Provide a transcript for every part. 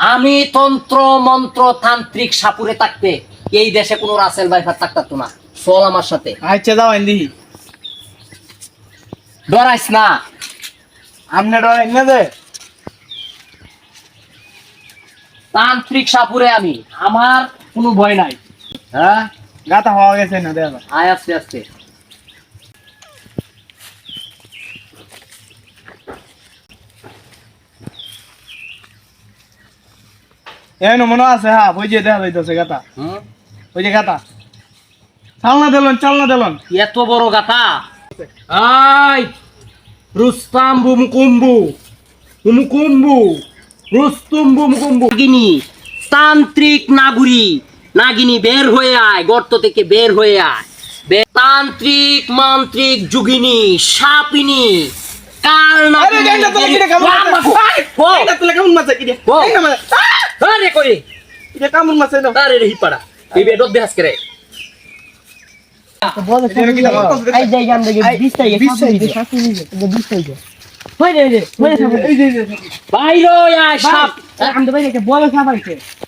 আমি তন্ত্র মন্ত্র তান্ত্রিক সাপুরে থাকতে এই দেশে কোনো রাসেল ভাইফার থাকতো না। চল আমার সাথে। আচ্ছা যাও আইন দিহি ডরাইস না। আমনে ডরাই না দে তান্ত্রিক সাপুরে আমি। আমার কোনো ভয় নাই। হ্যাঁ? গাতা হওয়া গেছে না দে আয় আস্তে আস্তে। এনো মনে আছে হ্যাঁ ওই যে দেখা যাইতেছে গাতা? ওই যে গাতা চালনা দিলন চালনা দিলন। এত বড় গাথা? আই রুস্তাম বুমকুম্বু বুমকুম্বু রুস্তুম বুমকুম্বু নাগিনী তান্ত্রিক নাগুরি। নাগিনী বের হয়ে আয় গর্ত থেকে বের হয়ে আয়। তান্ত্রিক মান্ত্রিক যুগিনী সাপিনী। কাল আরে কিরে কিরে আরে কই? কিরে কেমন মাছে না। আরে রে হিপাড়া। এই বেডত দেখাস করে এনো কি দাও? এই যে গান দেখে 20 টাকা 20 টাকা, 20 টাকা 20 টাকা হই রে রে হই রে। এই যে এই যে বাইরে আয় সাপ। আমি তো ভাই একটা বড়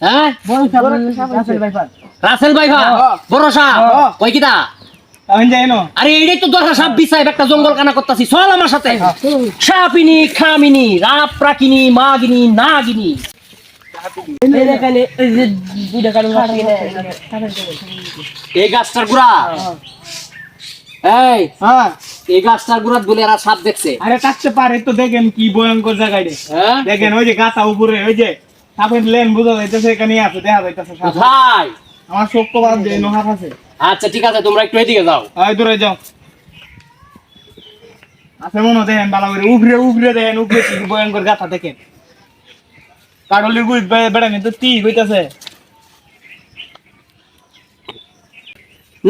হ্যাঁ? রাসেল ভাই হ্যাঁ। সাপ? হ্যাঁ। কই আইন যাই নো। আরে এইটাই তো দশা সাপ একটা জঙ্গল কানা করতাছি। চল আমার সাথে। সাপিনী খামিনী রাপ প্রাকিনী মাগিনী নাগিনী। এই গাছটার গুড়া। এই হ্যাঁ। এই গাছটার গুড়াত বলে এরা সাপ দেখছে। আরে থাকতে পারে তো দেখেন কি ভয়ঙ্কর জায়গায় হ্যাঁ? দেখেন ওই যে গাছা উপরে ওই যে সাপের লেন বোঝা যাইতেছে এখানে আছে দেখা যাইতেছে সাপ। কোথায় আমার বাদ দিয়ে আছে। আচ্ছা ঠিক আছে তোমরা একটু এদিকে যাও। দূরে যাও। আছে মনে দেখেন ভালো করে। উগরে উগরে দেখেন উগরে ভয়ঙ্কর গাথা দেখেন। কাডলির গুই বেড়ানি তো তি হইতাছে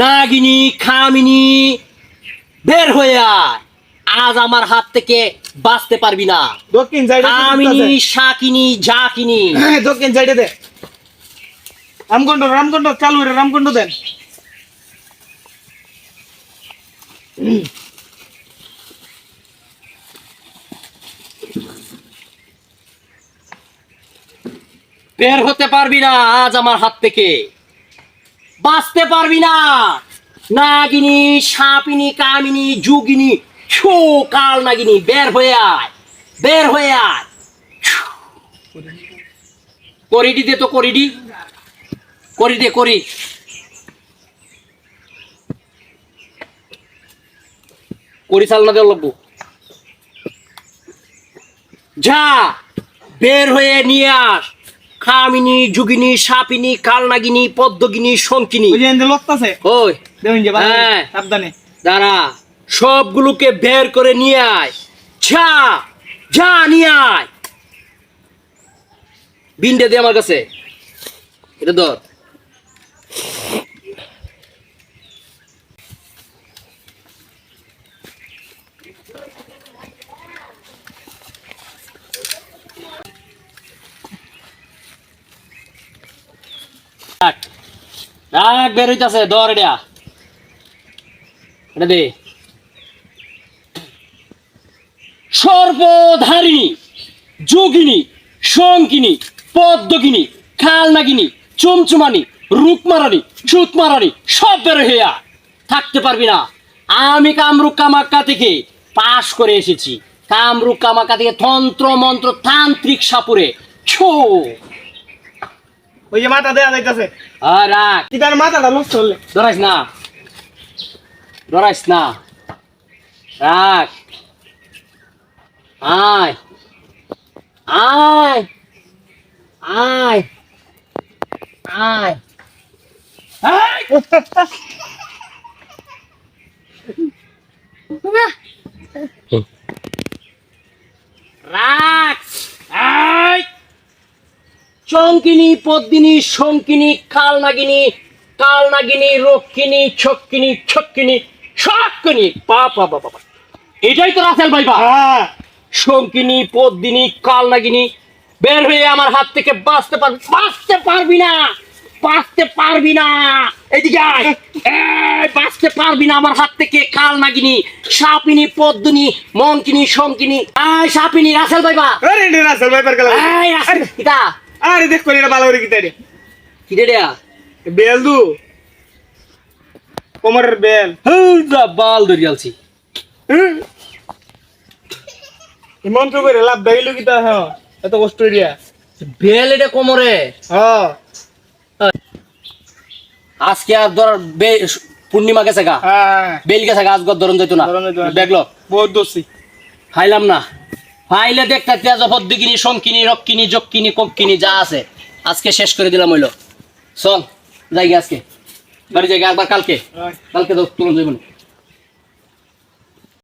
নাগিনী খামিনী বের আয়। আজ আমার হাত থেকে বাঁচতে পারবি না। দক্ষিণ সাইডে কামিনী শাকিনী জাকিনী দক্ষিণ সাইডে দে। রামকন্ড রামকন্ড চালু রে রামকন্ড দেন। বের হতে পারবি না আজ আমার হাত থেকে। বাঁচতে পারবি না। নাগিনী, সাপিনী, কামিনী, যুগিনী কাল নাগিনী, বের হয়ে আয়, বের হয়ে আয়। করিডি দে তো করিডি। করি দে, করি। করি চাল না দেওয়া লাগবো। যা, বের হয়ে নিয়ে আস। খামিনী যুগিনী সাপিনী কালনাগিনী পদ্মগিনী শঙ্কিনী। ওই হ্যাঁ। দাঁড়া। সবগুলোকে বের করে নিয়ে আয়। ছা যা নিয়ে আয়। বিন্দে দে আমার কাছে। এটা ধর। রাখ বের হইতাছে, ধর এটা। দে। সর্বধারিণী, যোগিনী শঙ্কিনী পদ্মগিনী খালনাগিনী, চুমচুমানি, রূপমারানি চুতমারানি সব বের হইয়া থাকতে পারবি না। আমি কামরুক কামাক্কা থেকে পাশ করে এসেছি। কামরুক কামাক্কা থেকে তন্ত্র মন্ত্র তান্ত্রিক সাপুরে। ছো। ওই যে মাথা দেয়া যাইতাছে। রাখ। কি তার মাথাটা নষ্ট হলে ডরাইস না। ডরাইস না। রাখ। আয়। আয়। আয়। আয়। আয় রাখ। চঙ্কিনী পদ্মিনী শঙ্কিনী কালনাগিনী কালনাগিনী রক্ষিণী ছক্কিনী ছক্কিনী শক্কিনী বাবা বাবা বাবা এটাই তো রাসেল ভাই বা হ্যাঁ। শঙ্কিনী পদ্মিনী কালনাগিনী বের হয়ে আমার হাত থেকে বাঁচতে পারবি বাঁচতে পারবি না। বাঁচতে পারবি না। এদিকে আয়। বাঁচতে পারবি না আমার হাত থেকে কাল নাগিনী সাপিনী পদ্মিনী মঙ্কিনী শঙ্কিনী। আয় সাপিনী রাসেল ভাই বা আরে রে রাসেল ভাইপার গেল। আরে দেখ করে ভালো করে কিতা রে কি রে বেল দু। কোমরের বেল। হ্যাঁ বাল ধরিয়ালছি হুম। এই মন্ত্র করে লাভ দাইলো কিতা হ্যাঁ এত কষ্ট দিয়া বেল এটা কোমরে। হ্যাঁ। আজকে আর ধর বে- পূর্ণিমা গেছে গা। হ্যাঁ। বেল গেছে গা আজকে ধরন যাইতো না। দেখল? বহুত দোষী। ফাইলাম না। ফাইলে দেখতে তেজ পদ্মিকিনি শঙ্কিনি কিনি যক্ষিনি কিনি যা আছে। আজকে শেষ করে দিলাম হইল। চল যাই আজকে। বাড়ি যাই একবার কালকে। কালকে তো তুলন যাইব